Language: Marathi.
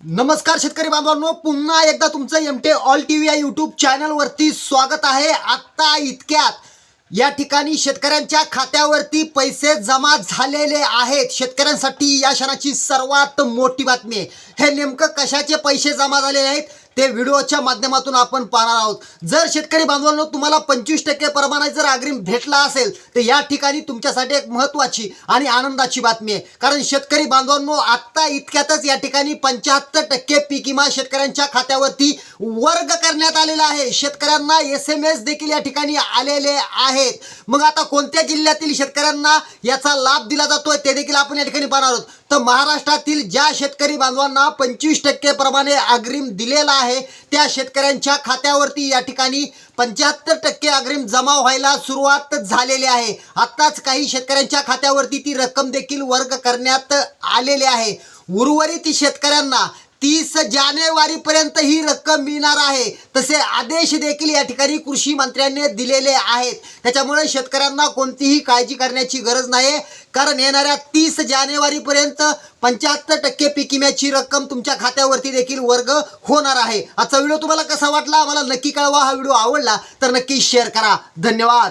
नमस्कार शेतकरी बांधवांनो पुन्हा एकदा तुमचं M T all T V या यूट्यूब चॅनलवरती स्वागत आहे. आत्ता इतक्यात या ठिकाणी शेतकऱ्यांच्या खात्यावरती पैसे जमा झालेले आहेत. शेतकऱ्यांसाठी या क्षणाची सर्वात मोठी बातमी आहे. हे नेमकं कशाचे पैसे जमा झालेले आहेत? ते व्हिडिओच्या माध्यमातून आपण पाहणार आहोत. जर शेतकरी बांधवांनो तुम्हाला पंचवीस टक्के प्रमाणात जर अग्रिम भेटला असेल तर या ठिकाणी तुमच्यासाठी एक महत्वाची आणि आनंदाची बातमी आहे. कारण शेतकरी बांधवांनो आत्ता इतक्यातच या ठिकाणी पंच्याहत्तर टक्के पीक विमा शेतकऱ्यांच्या खात्यावरती वर्ग करण्यात आलेला आहे. शेतकऱ्यांना एस एम एस देखील या ठिकाणी आलेले आहेत. मग आता कोणत्या जिल्ह्यातील शेतकऱ्यांना याचा लाभ दिला जातोय ते देखील आपण या ठिकाणी पाहणार आहोत. तर महाराष्ट्रातील ज्या शेतकरी बांधवांना पंचवीस टक्के प्रमाणे अग्रिम दिलेला आहे त्या शेतकऱ्यांच्या खात्यावरती या ठिकाणी पंच्याहत्तर टक्के अग्रिम जमा व्हायला सुरुवात झालेली आहे. आत्ताच काही शेतकऱ्यांच्या खात्यावरती ती रक्कम देखील वर्ग करण्यात आलेली आहे. उर्वरित शेतकऱ्यांना तीस जानेवारी पर्यंत ही रक्कम मिळणार आहे. तसे आदेश देखील या ठिकाणी कृषी मंत्र्यांनी दिलेले आहेत. त्याच्यामुळे शेतकऱ्यांना कोणतीही काळजी करण्याची गरज नाही कारण येणाऱ्या तीस जानेवारी पर्यंत पंच्याहत्तर टक्के पीक विम्याची रक्कम तुमच्या खात्यावरती देखील वर्ग होणार आहे. आजचा व्हिडिओ तुम्हाला कसा वाटला? आम्हाला नक्की कळवा. हा व्हिडिओ आवडला तर नक्की शेअर करा. धन्यवाद.